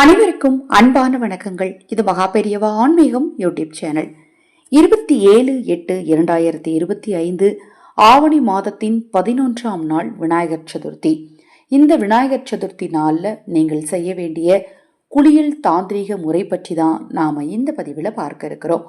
அனைவருக்கும் அன்பான வணக்கங்கள். இது மகா பெரியவா ஆன்மீகம் யூடியூப் சேனல். இருபத்தி ஏழு எட்டு இரண்டாயிரத்தி இருபத்தி ஐந்து ஆவணி மாதத்தின் பதினொன்றாம் நாள் விநாயகர் சதுர்த்தி. இந்த விநாயகர் சதுர்த்தி நாளில் நீங்கள் செய்ய வேண்டிய குளியல் தாந்திரீக முறை பற்றி தான் நாம் இந்த பதிவில் பார்க்க இருக்கிறோம்.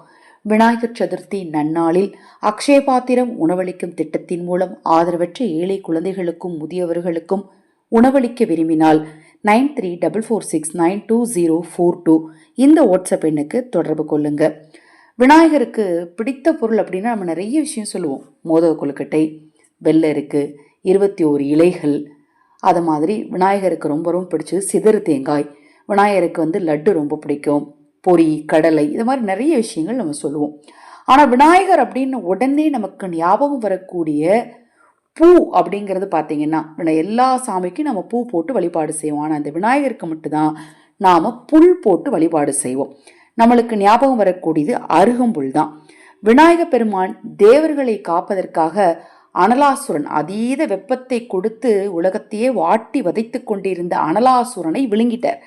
விநாயகர் சதுர்த்தி நன்னாளில் அக்ஷயபாத்திரம் உணவளிக்கும் திட்டத்தின் மூலம் ஆதரவற்ற ஏழை குழந்தைகளுக்கும் முதியவர்களுக்கும் உணவளிக்க விரும்பினால் nine three double four six nine two zero four two. இந்த வாட்ஸ்அப் எண்ணுக்கு தொடர்பு கொள்ளுங்கள் விநாயகருக்கு பிடித்த பொருள் அப்படின்னா நம்ம நிறைய விஷயம் சொல்லுவோம். மோதக கொழுக்கட்டை வெள்ளை இருக்குது இருபத்தி ஓரு இலைகள். அது மாதிரி விநாயகருக்கு ரொம்ப ரொம்ப பிடிச்சது சிதறு தேங்காய். விநாயகருக்கு வந்து லட்டு ரொம்ப பிடிக்கும். பொரி கடலை இது மாதிரி நிறைய விஷயங்கள் நம்ம சொல்லுவோம். ஆனால் விநாயகர் அப்படின்னு உடனே நமக்கு ஞாபகம் வரக்கூடிய பூ அப்படிங்கிறது பார்த்தீங்கன்னா எல்லா சாமிக்கும் நம்ம பூ போட்டு வழிபாடு செய்வோம். ஆனால் அந்த விநாயகருக்கு மட்டும்தான் நாம் புல் போட்டு வழிபாடு செய்வோம். நம்மளுக்கு ஞாபகம் வரக்கூடியது அருகம்புல் தான். விநாயக பெருமான் தேவர்களை காப்பதற்காக அனலாசுரன் அதீத வெப்பத்தை கொடுத்து உலகத்தையே வாட்டி வதைத்து கொண்டிருந்த அனலாசுரனை விழுங்கிட்டார்.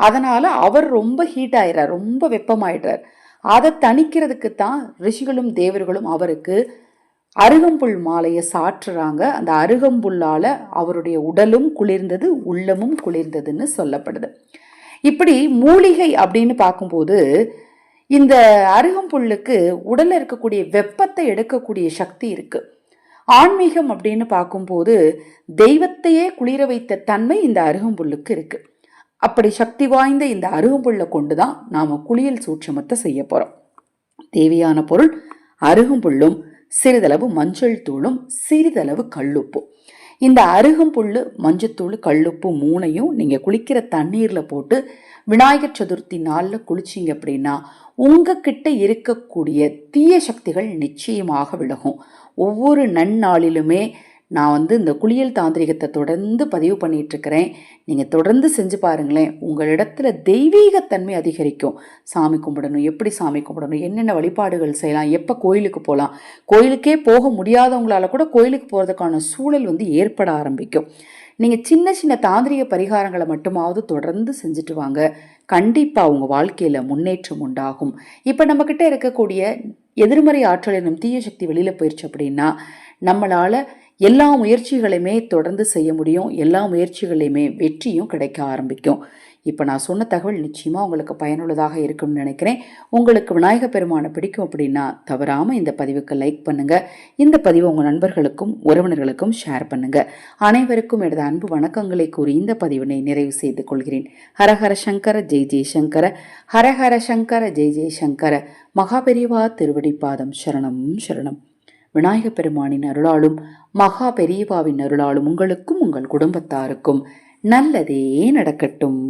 அதனால் அவர் ரொம்ப ஹீட் ஆயிடுறார் ரொம்ப வெப்பமாயிடுறார். அதை தணிக்கிறதுக்கு தான் ரிஷிகளும் தேவர்களும் அவருக்கு அருகம்புல் மாலையை சாற்றுறாங்க. அந்த அருகம்புல்லால் அவருடைய உடலும் குளிர்ந்தது உள்ளமும் குளிர்ந்ததுன்னு சொல்லப்படுது. இப்படி மூலிகை அப்படின்னு பார்க்கும்போது இந்த அருகம்புல்லுக்கு உடலில் இருக்கக்கூடிய வெப்பத்தை எடுக்கக்கூடிய சக்தி இருக்குது ஆன்மீகம் அப்படின்னு பார்க்கும்போது தெய்வத்தையே குளிர வைத்த தன்மை இந்த அருகம்புல்லுக்கு இருக்குது அப்படி சக்தி வாய்ந்த இந்த அருகம்புல்லை கொண்டு தான் நாம் குளியல் சூட்சமத்தை செய்ய போகிறோம் தேவையான பொருள் அருகம்புல்லும் சிறிதளவு மஞ்சள் தூளும் சிறிதளவு கல்லுப்பும் இந்த அருகம்புல்லு மஞ்சத்தூள் கல்லுப்பு மூணையும் நீங்கள் குளிக்கிற தண்ணீரில் போட்டு விநாயகர் சதுர்த்தி நாளில் குளிச்சிங்க அப்படின்னா உங்ககிட்ட இருக்கக்கூடிய தீய சக்திகள் நிச்சயமாக விலகும். ஒவ்வொரு நன்னாளிலுமே நான் வந்து இந்த குளியல் தாந்திரிகத்தை தொடர்ந்து பதிவு பண்ணிகிட்ருக்கிறேன் நீங்கள் தொடர்ந்து செஞ்சு பாருங்களேன். உங்களிடத்துல தெய்வீகத்தன்மை அதிகரிக்கும். சாமி கும்பிடணும் எப்படி சாமி கும்பிடணும் என்னென்ன வழிபாடுகள் செய்யலாம் எப்போ கோயிலுக்கு போகலாம். கோயிலுக்கே போக முடியாதவங்களால கூட கோயிலுக்கு போகிறதுக்கான சூழல் வந்து ஏற்பட ஆரம்பிக்கும். நீங்கள் சின்ன சின்ன தாந்திரிக பரிகாரங்களை மட்டுமாவது தொடர்ந்து செஞ்சுட்டு வாங்க. கண்டிப்பாக உங்கள் வாழ்க்கையில் முன்னேற்றம் உண்டாகும். இப்போ நம்மக்கிட்ட இருக்கக்கூடிய எதிர்மறை ஆற்றல் எனும் தீய சக்தி வெளியில் போயிடுச்சு அப்படின்னா நம்மளால் எல்லா முயற்சிகளையுமே தொடர்ந்து செய்ய முடியும். எல்லா முயற்சிகளையுமே வெற்றியும் கிடைக்க ஆரம்பிக்கும். இப்போ நான் சொன்ன தகவல் நிச்சயமாக உங்களுக்கு பயனுள்ளதாக இருக்கும்னு நினைக்கிறேன். உங்களுக்கு விநாயக பெருமானை பிடிக்கும் அப்படின்னா தவறாமல் இந்த பதிவுக்கு லைக் பண்ணுங்கள் இந்த பதிவை உங்கள் நண்பர்களுக்கும் உறவினர்களுக்கும் ஷேர் பண்ணுங்கள் அனைவருக்கும் எனது அன்பு வணக்கங்களை கூறி இந்த பதிவினை நிறைவு செய்து கொள்கிறேன். ஹரஹர சங்கர ஜெய் ஜெய்சங்கர ஹரஹர சங்கர ஜெய் ஜெய்சங்கர மகாபெரிவா திருவடிப்பாதம் சரணம் சரணம். விநாயக பெருமானின் அருளாலும் மகா பெரியவாவின் அருளாலும் உங்களுக்கும் உங்கள் குடும்பத்தாருக்கும் நல்லதே நடக்கட்டும்.